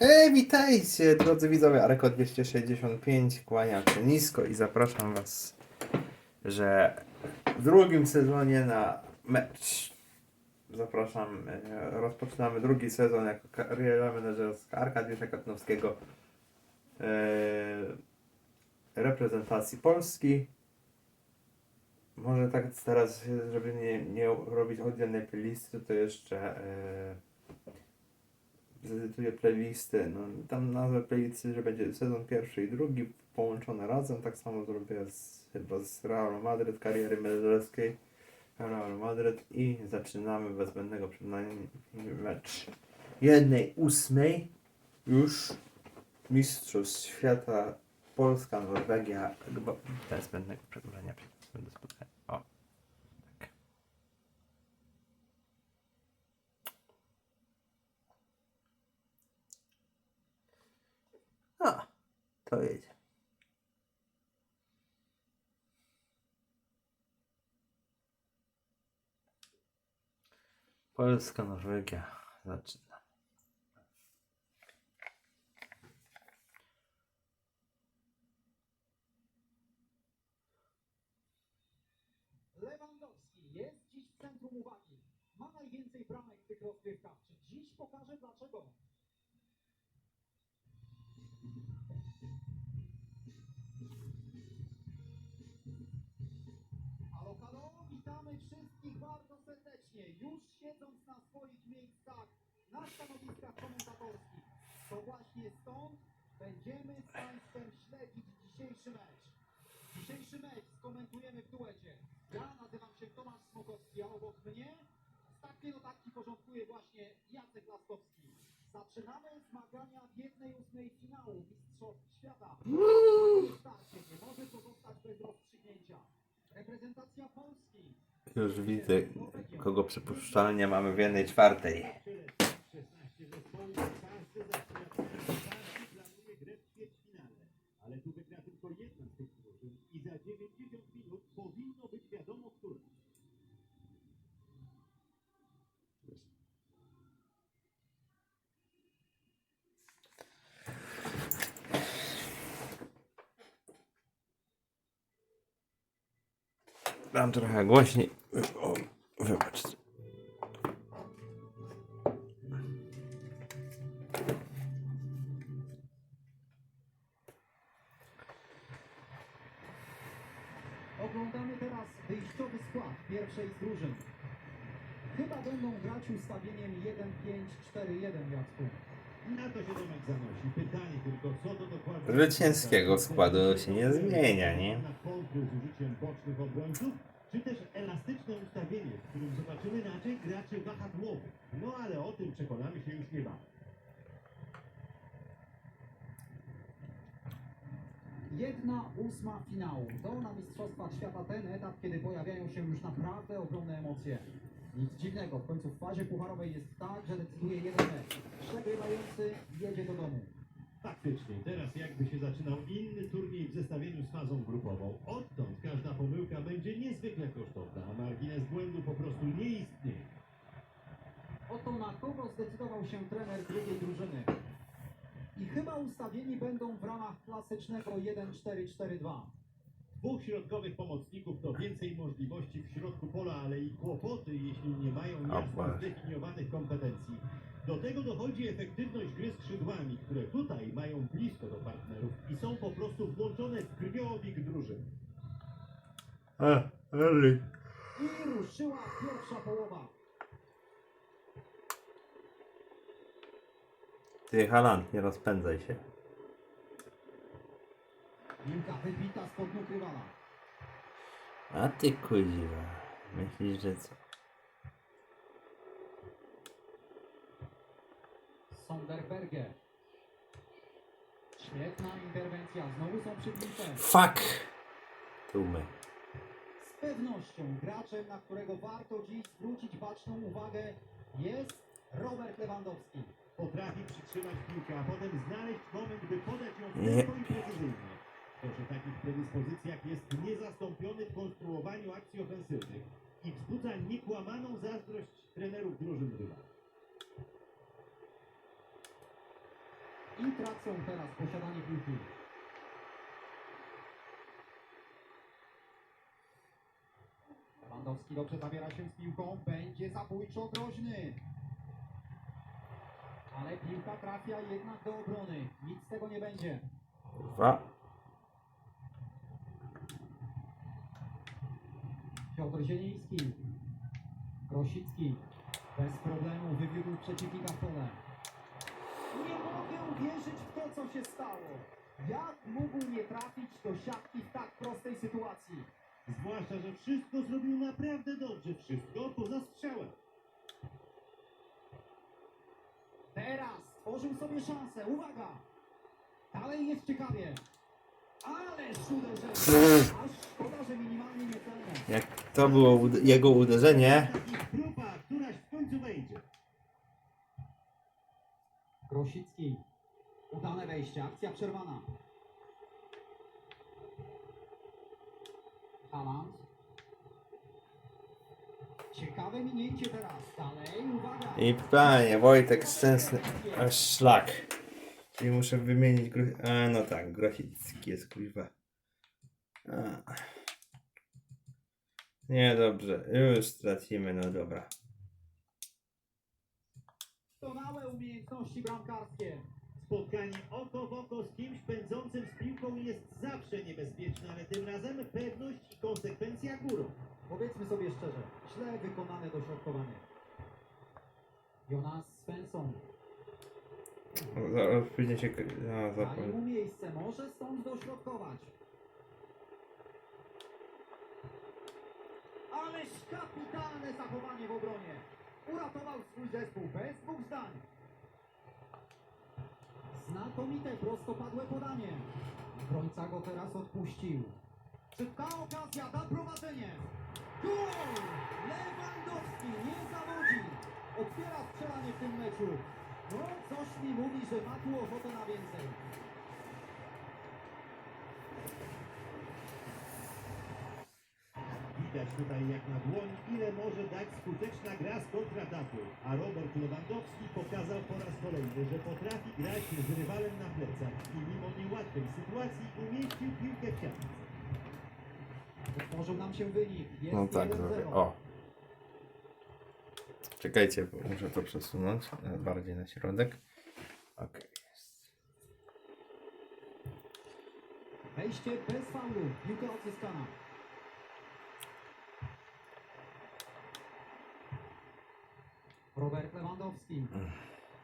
Ej, witajcie, drodzy widzowie, Areko 265, kłaniam się nisko i zapraszam was, że w drugim sezonie na mecz. Zapraszam, e, rozpoczynamy drugi sezon jako kariera menedżerska Arkadiusza Katnowskiego e, reprezentacji Polski. Może tak teraz, żeby nie, nie robić oddzielnej playlisty, to jeszcze e, zedytuję playlisty. No, tam nazwę playlisty, że będzie sezon pierwszy i drugi połączone razem. Tak samo zrobię z, chyba z Real Madryt, kariery menedżerskiej Real Madryt i zaczynamy bez zbędnego przedłużania mecz jednej ósmej już Mistrzostw Świata Polska, Norwegia bez zbędnego przedłużenia będę spotkania. O. Tak. A, to jedzie. Polska, Norwegia. Zaczyna. Lewandowski jest dziś w centrum uwagi. Ma najwięcej bramek w tych rozgrywkach. Czy dziś pokaże dlaczego? Serdecznie. Już siedząc na swoich miejscach, na stanowiskach komentatorskich. To właśnie stąd będziemy z Państwem śledzić dzisiejszy mecz. Dzisiejszy mecz skomentujemy w duecie. Ja nazywam się Tomasz Smokowski, a obok mnie takie no taki porządkuje właśnie Jacek Laskowski. Zaczynamy zmagania w jednej ósmej finału Mistrzostw Świata. Starcie nie może pozostać bez rozstrzygnięcia. Reprezentacja Polski. Już widzę, kogo przypuszczalnie mamy w jednej czwartej. 16 zespołów, każdy zaczyna każdy planuje grę w ćwierćfinale. Ale tu wygra tylko jedna z tych drużyn i za 90 minut powinno być wiadomo, która. Dam trochę głośniej. O, wybaczcie. Oglądamy teraz wyjściowy skład pierwszej z drużyn. Chyba będą grać ustawieniem 1-5-4-1 Jacku. Na to się Tomek zanosi. Pytanie tylko, co to dokładnie... Zwycięskiego składu się nie zmienia, nie? Z użyciem bocznych obrońców, czy też elastyczne ustawienie, w którym zobaczymy raczej graczy wahadłowych. No ale o tym przekonamy się już niebawem. Jedna ósma finału. To na Mistrzostwach Świata ten etap, kiedy pojawiają się już naprawdę ogromne emocje. Nic dziwnego, w końcu w fazie pucharowej jest tak, że decyduje jeden mecz. Przegrywający jedzie do domu. Faktycznie, teraz jakby się zaczynał inny turniej w zestawieniu z fazą grupową. Odtąd każda pomyłka będzie niezwykle kosztowna, a margines błędu po prostu nie istnieje. Oto na kogo zdecydował się trener drugiej drużyny. I chyba ustawieni będą w ramach klasycznego 1-4-4-2. Dwóch środkowych pomocników to więcej możliwości w środku pola, ale i kłopoty, jeśli nie mają jasno zdefiniowanych kompetencji. Do tego dochodzi efektywność gry skrzydłami, które tutaj mają blisko do partnerów i są po prostu włączone w krwioobik drużyn. A, Eli. I ruszyła pierwsza połowa. Ty, Haland, nie rozpędzaj się. Piłka wybita spod rywala. A ty kuziwa. Myślisz, że co? Sonderberger. Świetna interwencja. Znowu są przy piłce. Fuck! Tu my. Z pewnością graczem, na którego warto dziś zwrócić baczną uwagę jest Robert Lewandowski. Potrafi przytrzymać piłkę, a potem znaleźć moment, by podać ją Nie. i precyzyjnie. To, że takich predyspozycjach jest niezastąpiony w konstruowaniu akcji ofensywnych i wzbudza niekłamaną zazdrość trenerów drużyn rywali. I tracą teraz posiadanie piłki. Lewandowski dobrze zabiera się z piłką, będzie zabójczo groźny. Ale piłka trafia jednak do obrony. Nic z tego nie będzie. Kurwa. Piotr Zieliński. Grosicki. Bez problemu wywiódł przeciwnika w pole. Uwierzyć w to, co się stało. Jak mógł nie trafić do siatki w tak prostej sytuacji? Zwłaszcza, że wszystko zrobił naprawdę dobrze. Wszystko poza strzałem. Teraz stworzył sobie szansę. Uwaga! Dalej jest ciekawie. Ależ uderzenie. Aż szkoda, że minimalnie niecelne. Jak to było ud- jego uderzenie, Takich próba, któraś w końcu wejdzie. Grosicki. Udane wejście. Akcja przerwana. Haaland. Ciekawe minięcie teraz. Dalej, uwaga. i pytanie, Wojtek Szczęsny, szlak. Czyli muszę wymienić gro... A, no tak, Grosicki jest kurwa. A. Nie, dobrze, już stracimy, no dobra. Doskonałe umiejętności bramkarskie. Spotkanie oko w oko z kimś pędzącym z piłką jest zawsze niebezpieczne, ale tym razem pewność i konsekwencja górą. Powiedzmy sobie szczerze, źle wykonane dośrodkowanie. Jonas Svensson. Zaraz później się... Daje zapomnę. mu miejsce, może stąd dośrodkować. Ależ kapitalne zachowanie w obronie. Uratował swój zespół bez dwóch zdań. Znakomite prostopadłe podanie. Obrońca go teraz odpuścił. Szybka okazja na prowadzenie. Gol! Lewandowski nie zawodzi. Otwiera strzelanie w tym meczu. No, coś mi mówi, że ma tu ochotę na więcej. Widać tutaj jak na dłoń, ile może dać skuteczna gra z kontrataku. A Robert Lewandowski pokazał po raz kolejny, że potrafi grać z rywalem na plecach i mimo niełatwej sytuacji umieścił piłkę w siatce. Otworzył nam się wynik. Jest No tak, 1-0. zrobię. O. Czekajcie, bo muszę to przesunąć e, bardziej na środek. Okej. jest. Wejście bez faulu. Piłka odzyskana.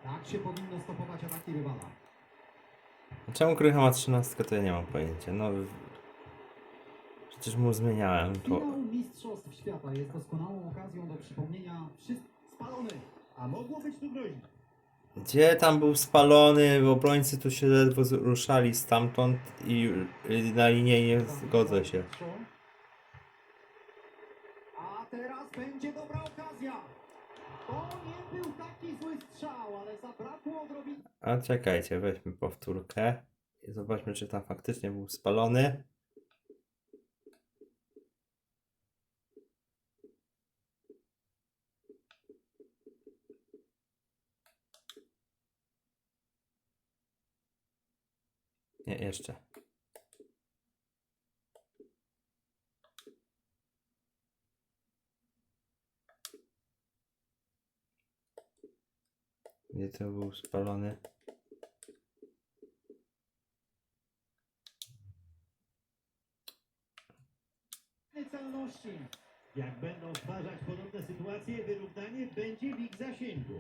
Tak się powinno stopować ataki rywala. Czemu Krycha ma 13, to ja nie mam pojęcia. No... Przecież mu zmieniałem to. Finał Mistrzostw Świata jest doskonałą okazją do przypomnienia wszystkich spalony. A mogło być tu groźnie. Gdzie tam był spalony, bo obrońcy tu się ledwo ruszali stamtąd i i na linię nie zgodzę się. A teraz będzie dobra okazja. A czekajcie, weźmy powtórkę i zobaczmy, czy tam faktycznie był spalony. Nie, jeszcze. Gdzie to był spalony? celności. Jak będą stwarzać podobne sytuacje, wyrównanie będzie w ich zasięgu.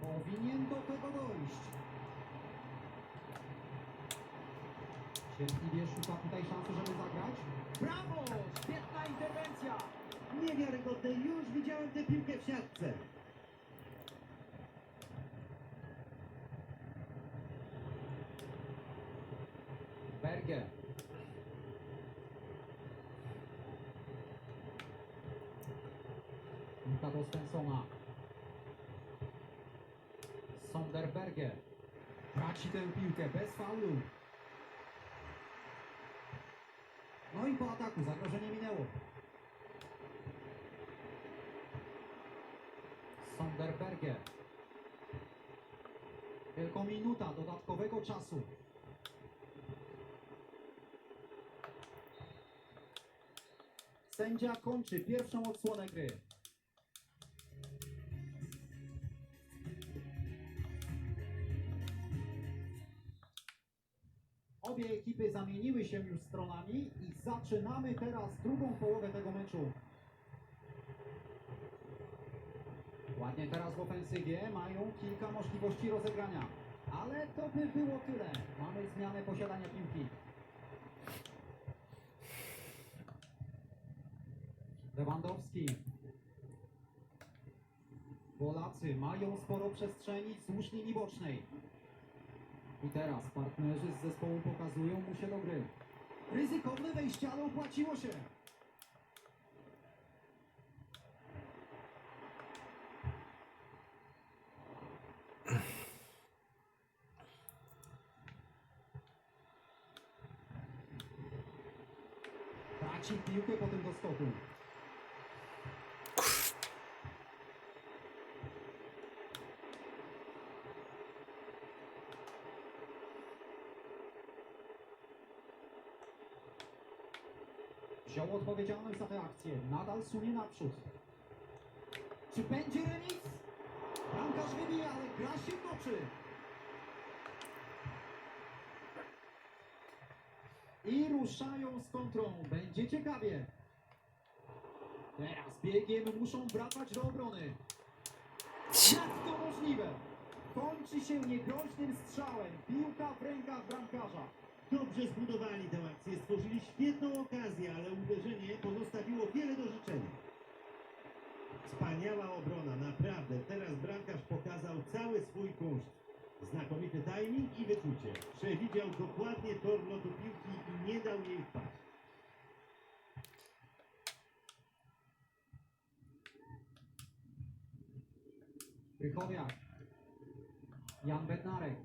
Powinien do tego dojść. Cierpliwie szuka tutaj szansy, żeby zagrać. Brawo! Niewiarygodne, już widziałem tę piłkę w siatce. Berge. Piłka do Svensona. Sonderberge. Traci tę piłkę bez faulu. No i po ataku zagrożenie minęło. Sonderberge. Tylko minuta dodatkowego czasu. Sędzia kończy pierwszą odsłonę gry. Obie ekipy zamieniły się już stronami i zaczynamy teraz drugą połowę tego meczu. Ładnie teraz w ofensywie mają kilka możliwości rozegrania. Ale to by było tyle. Mamy zmianę posiadania piłki. Lewandowski. Polacy mają sporo przestrzeni wzdłuż linii bocznej. I teraz partnerzy z zespołu pokazują mu się do gry. Ryzykowne wejście, ale opłaciło się. Traci piłkę doskoku. Wziął odpowiedzialność za tę akcję. Nadal sunie naprzód. Czy będzie remis? Bramkarz wybija, ale gra się toczy. I ruszają z kontrą. Będzie ciekawie. Teraz biegiem muszą wracać do obrony. Jak to możliwe? Kończy się niegroźnym strzałem. Piłka w rękach bramkarza. Dobrze zbudowali tę akcję, stworzyli świetną okazję, ale uderzenie pozostawiło wiele do życzenia. Wspaniała obrona, naprawdę. Teraz bramkarz pokazał cały swój kunszt. Znakomity timing i wyczucie. Przewidział dokładnie tor lotu piłki i nie dał jej wpaść. Krychowiak. Jan Bednarek.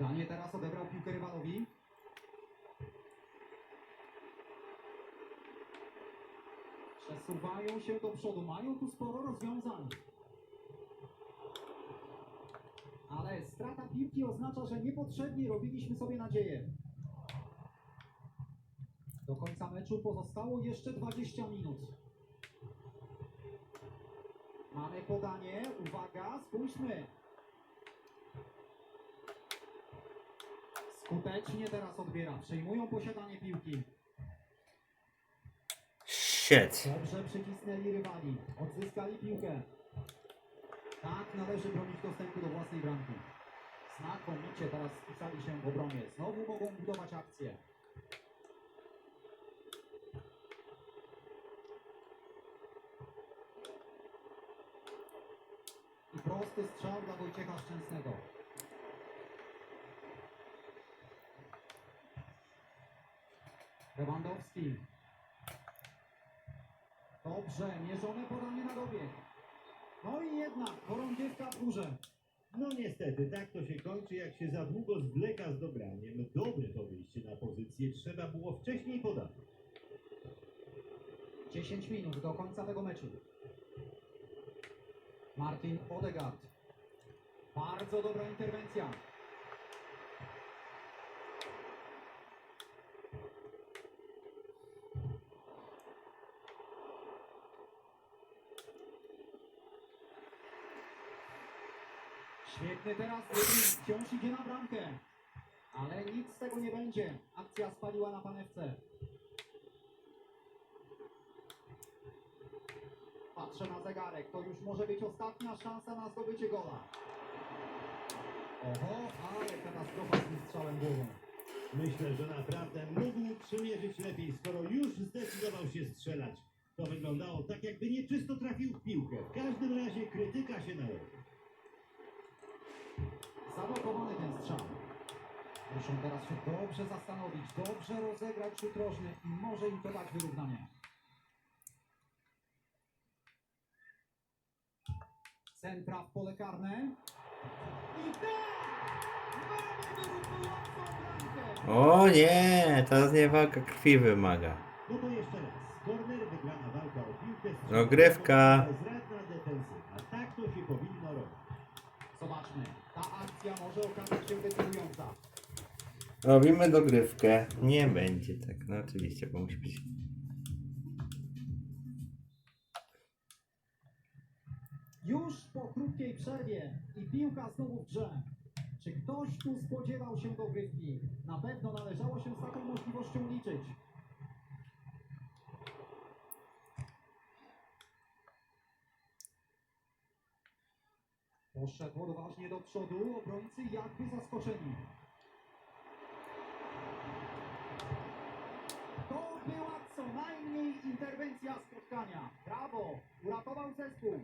Danie teraz odebrał piłkę rywalowi. Przesuwają się do przodu. Mają tu sporo rozwiązań. Ale strata piłki oznacza, że niepotrzebnie robiliśmy sobie nadzieję. Do końca meczu pozostało jeszcze 20 minut. Mamy podanie, uwaga, spójrzmy. Skutecznie teraz odbiera, przejmują posiadanie piłki. Shit. Dobrze przycisnęli rywali, odzyskali piłkę. Tak należy bronić dostępu do własnej bramki. Znakomicie teraz spisali się w obronie. Znowu mogą budować akcję. I prosty strzał dla Wojciecha Szczęsnego. Lewandowski. Dobrze, mierzone podanie na dobieg. No i jednak, chorągiewka w górze. No niestety, tak to się kończy, jak się za długo zwleka z dobraniem. Dobre to wyjście na pozycję, trzeba było wcześniej podać. 10 minut do końca tego meczu. Martin Odegaard. Bardzo dobra interwencja. Świetny teraz wciąż idzie na bramkę. Ale nic z tego nie będzie. Akcja spaliła na panewce. Patrzę na zegarek. To już może być ostatnia szansa na zdobycie gola. Oho, ale katastrofa z tym strzałem głową. Myślę, że naprawdę mógł przymierzyć lepiej, skoro już zdecydował się strzelać. To wyglądało tak, jakby nieczysto trafił w piłkę. W każdym razie krytyka się należy. Zablokowany ten strzał. Muszą teraz się dobrze zastanowić, dobrze rozegrać rzut rożny i może im to dać wyrównanie. Centra w pole karne. I tak! O nie, to nie walka krwi wymaga. No to jeszcze raz. Korner wygrana walka o piłkę. Rozgrywka. No, Zradna defensywa. Tak to się powinno robić. Zobaczmy. Ta akcja może okazać się decydująca. Robimy dogrywkę. Nie będzie tak, no oczywiście, bo musi być. Już po krótkiej przerwie i piłka znowu w grze. Czy ktoś tu spodziewał się dogrywki? Na pewno należało się z taką możliwością liczyć. Poszedł odważnie do przodu, obrońcy jakby zaskoczeni. To była co najmniej interwencja spotkania. Brawo! Uratował zespół.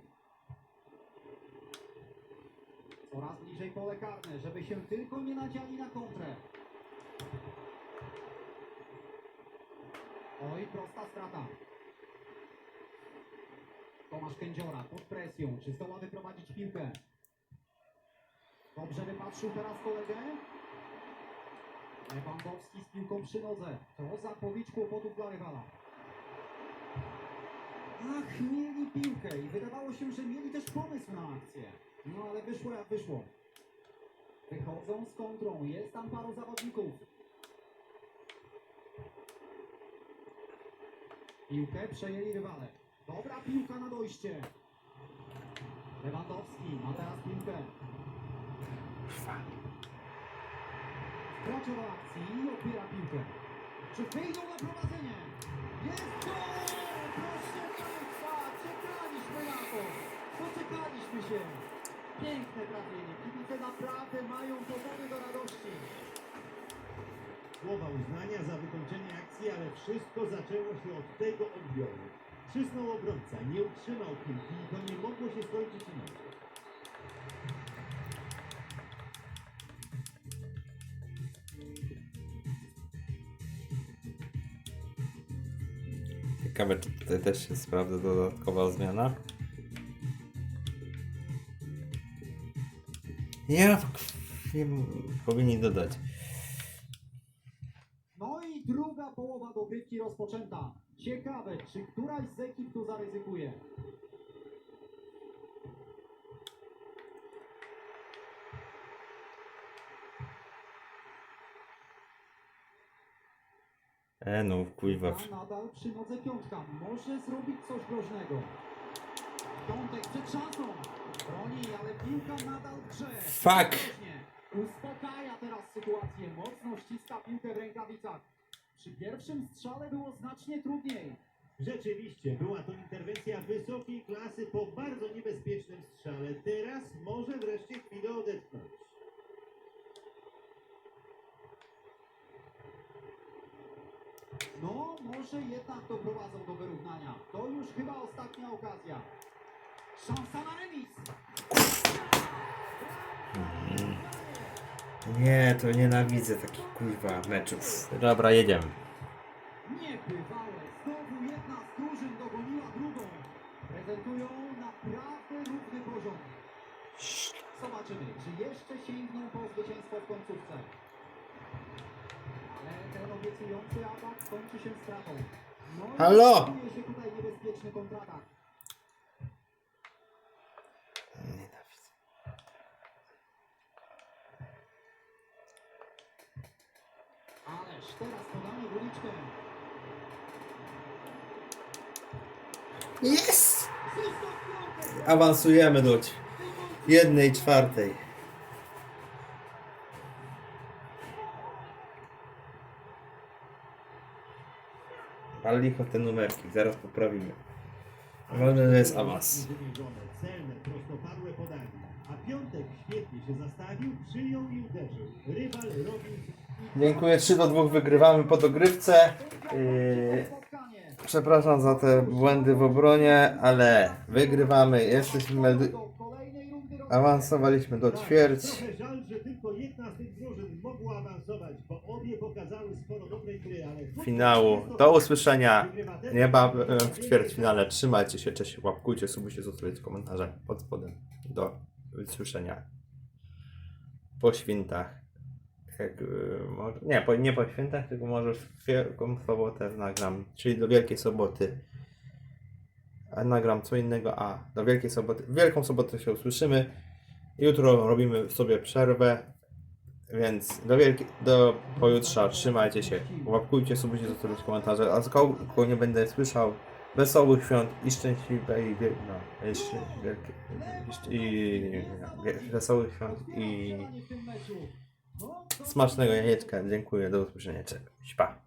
Coraz bliżej pole karne, żeby się tylko nie nadziali na kontrę. Oj, prosta strata. Tomasz Kędziora pod presją. Czy zdoła wyprowadzić piłkę? Dobrze wypatrzył teraz kolegę. Lewandowski z piłką przy nodze. To zapowiedź kłopotów dla rywala. Ach, mieli piłkę i wydawało się, że mieli też pomysł na akcję. No ale wyszło jak wyszło. Wychodzą z kontrą, jest tam paru zawodników. Piłkę przejęli rywale. Dobra piłka na dojście. Lewandowski ma teraz piłkę. Wkracza do akcji i odbiera piłkę. Czy wyjdą na prowadzenie? Jest! Proszę Państwa, czekaliśmy na to! Poczekaliśmy się! Piękne trafienie. Kibice naprawdę mają powody do radości. Słowa uznania za wykończenie akcji, ale wszystko zaczęło się od tego odbioru. Przysnął obrońca, nie utrzymał piłki i to nie mogło się skończyć inaczej. Ciekawe, czy tutaj też się sprawdza dodatkowa zmiana. Ja nie powinni dodać. No i druga połowa dogrywki rozpoczęta. Ciekawe, czy któraś z ekip tu zaryzykuje. E no, kuźwa. A nadal przy nodze piątka. Może zrobić coś groźnego. Piątek przed szansą. Broni, ale piłka nadal w grze. Fuck. Uspokaja teraz sytuację. Mocno ściska piłkę w rękawicach. Przy pierwszym strzale było znacznie trudniej. Rzeczywiście, była to interwencja wysokiej klasy po bardzo niebezpiecznym strzale. Teraz może wreszcie chwilę odetchnąć. No, może jednak doprowadzą do wyrównania. To już chyba ostatnia okazja. Remis. Nie, to nienawidzę takich kuźwa meczów. Dobra, jedziemy. Niebywałe. Znowu jedna z drużyn dogoniła drugą. Prezentują naprawdę równy poziom. Zobaczymy, czy jeszcze sięgną po zwycięstwo w końcówce. Ale ten obiecujący atak kończy się stratą. No i Halo! szykuje się tutaj niebezpieczny kontratak. Nienawidzę. Ależ teraz Piątek Awansujemy do jednej czwartej. Pal licho te numerki, zaraz poprawimy. Ważne, że jest awans. Celne, prostopadłe podanie. A Piątek świetnie się zastawił, przyjął i uderzył. Rywal robił... Dziękuję, 3 do 2 wygrywamy po dogrywce. Yy, przepraszam za te błędy w obronie, ale wygrywamy. Jesteśmy, awansowaliśmy do ćwierć. Trochę żal, że tylko jedna z tych drużyn mogła awansować, bo obie pokazały sporo dobrej gry, ale... Finału. Do usłyszenia niebawem w ćwierćfinale. Trzymajcie się, cześć, łapkujcie, subujcie, zostawiajcie komentarze pod spodem. Do usłyszenia po świętach. Jak, yy, może, nie, po, nie po świętach, tylko może w Wielką Sobotę nagram, czyli do Wielkiej Soboty. A nagram co innego, a do Wielkiej Soboty, w Wielką Sobotę się usłyszymy. Jutro robimy sobie przerwę Więc do, wielki, do pojutrza, trzymajcie się, łapkujcie, subujcie, zostawiajcie komentarze, a z kogo nie będę słyszał, wesołych świąt i szczęśliwej, no, jeszcze, wielkie, i, wie- wesołych świąt i smacznego jajeczka, dziękuję, do usłyszenia, cześć, pa.